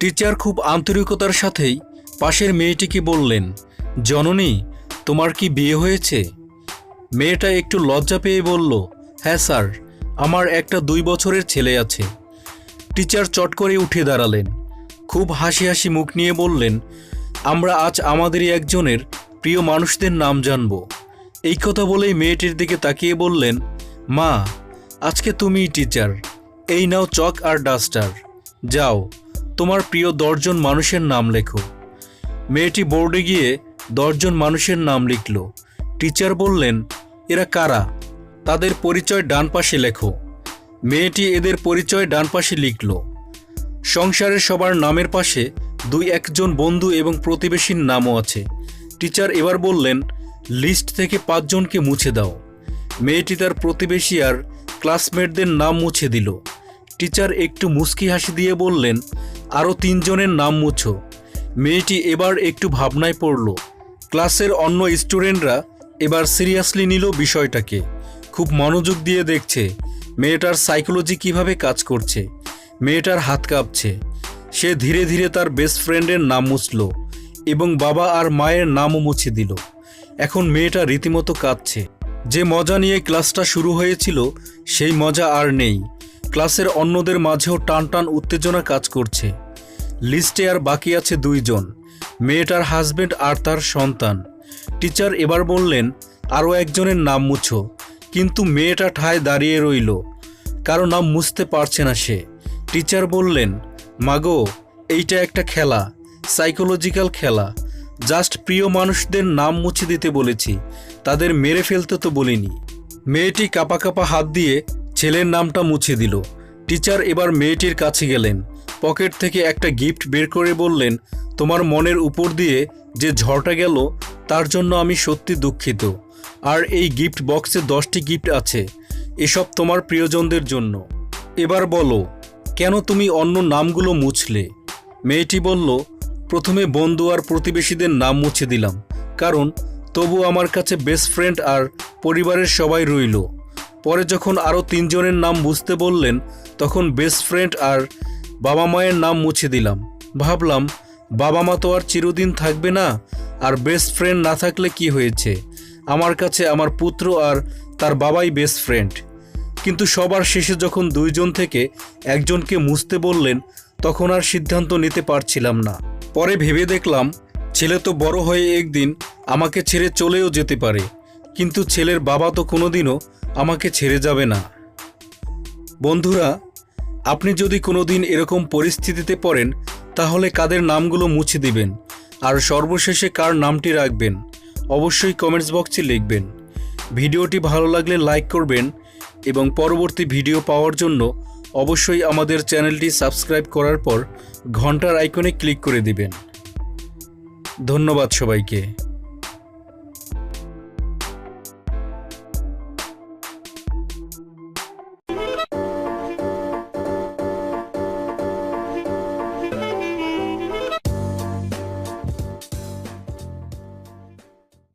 Teacher খুব আন্তরিকতার সাথেই পাশের মেয়েটিকে বললেন, জননী, তোমার কি বিয়ে হয়েছে? মেয়েটা একটু লজ্জা পেয়ে বলল হ্যাঁ স্যার, আমার একটা দুই বছরের ছেলে আছে। টিচার চট করে উঠে দাঁড়ালেন। খুব হাসি হাসি মুখ নিয়ে বললেন, আমরা আজ আমাদেরই একজনের প্রিয় মানুষদের নাম জানব। এই কথা বলেই মেয়েটির দিকে তাকিয়ে বললেন, মা, আজকে তুমিই টিচার। এই নাও চক আর ডাস্টার। যাও তোমার প্রিয় দশজন মানুষের নাম লেখো। মেয়েটি বোর্ডে গিয়ে দশজন মানুষের নাম লিখল। টিচার বললেন, এরা কারা? তাদের পরিচয় ডান পাশে লেখো। মেয়েটি এদের পরিচয় ডান পাশে লিখল। সংসারের সবার নামের পাশে দুই একজন বন্ধু এবং প্রতিবেশীর নামও আছে। টিচার এবার বললেন, লিস্ট থেকে পাঁচজনকে মুছে দাও। মেয়েটি তার প্রতিবেশী আর ক্লাসমেটদের নাম মুছে দিল। টিচার একটু মুস্কি হাসি দিয়ে বললেন আরও তিনজনের নাম মুছো। মেয়েটি এবার একটু ভাবনায় পড়ল। ক্লাসের অন্য স্টুডেন্টরা এবার সিরিয়াসলি নিল বিষয়টাকে। খুব মনোযোগ দিয়ে দেখছে, মেয়েটার সাইকোলজি কীভাবে কাজ করছে, মেয়েটার হাত কাঁপছে। সে ধীরে ধীরে তার বেস্ট ফ্রেন্ডের নাম মুছল এবং বাবা আর মায়ের নামও মুছে দিল। এখন মেয়েটা রীতিমতো কাঁদছে। যে মজা নিয়ে ক্লাসটা শুরু হয়েছিল, সেই মজা আর নেই। ক্লাসের অন্যদের মাঝেও টান টান উত্তেজনা কাজ করছে। লিস্টে আর বাকি আছে দুইজন, মেয়েটার হাজবেন্ড আর তার সন্তান। টিচার এবার বললেন, আরও একজনের নাম মুছো। কিন্তু মেয়েটা ঠায় দাঁড়িয়ে রইল। কারও নাম মুছতে পারছে না সে। টিচার বললেন, মাগো, এইটা একটা খেলা, সাইকোলজিক্যাল খেলা। জাস্ট প্রিয় মানুষদের নাম মুছে দিতে বলেছি, তাদের মেরে ফেলতে তো বলিনি। মেয়েটি কাপা কাপা হাত দিয়ে ছেলের নামটা মুছে দিল। টিচার এবার মেয়েটির কাছে গেলেন। পকেট থেকে একটা গিফট বের করে বললেন, তোমার মনের উপর দিয়ে যে ঝড়টা গেল, তার জন্য আমি সত্যি দুঃখিত। আর এই গিফট বক্সে দশটি গিফট আছে। এসব তোমার প্রিয়জনদের জন্য। এবার বলো, কেন তুমি অন্য নামগুলো মুছলে? মেয়েটি বলল, প্রথমে বন্ধু আর প্রতিবেশীদের নাম মুছে দিলাম, কারণ তবু আমার কাছে বেস্ট ফ্রেন্ড আর পরিবারের সবাই রইল। পরে যখন আরও তিনজনের নাম বুঝতে বললেন, তখন বেস্ট ফ্রেন্ড আর বাবা মায়ের নাম মুছে দিলাম। ভাবলাম, বাবা মা তো আর চিরদিন থাকবে না, আর বেস্ট ফ্রেন্ড না থাকলে কি হয়েছে? আমার কাছে আমার পুত্র আর তার বাবাই বেস্ট ফ্রেন্ড কিন্তু সবার শেষে যখন দুইজন থেকে একজনকে মুছতে বললেন, তখন আর সিদ্ধান্ত নিতে পারছিলাম না। পরে ভেবে দেখলাম, ছেলে তো বড় হয়ে একদিন আমাকে ছেড়ে চলেও যেতে পারে। কিন্তু ছেলের বাবা তো কোনোদিনও আমাকে ছেড়ে যাবে না। বন্ধুরা, আপনি যদি কোনোদিন এরকম পরিস্থিতিতে পড়েন, তাহলে কাদের নামগুলো মুছে দিবেন? আর সর্বশেষে কার নামটি রাখবেন? অবশ্যই কমেন্টস বক্সে লিখবেন। ভিডিওটি ভালো লাগলে লাইক করবেন এবং পরবর্তী ভিডিও পাওয়ার জন্য অবশ্যই আমাদের চ্যানেলটি সাবস্ক্রাইব করার পর ঘণ্টার আইকনে ক্লিক করে দিবেন। ধন্যবাদ সবাইকে।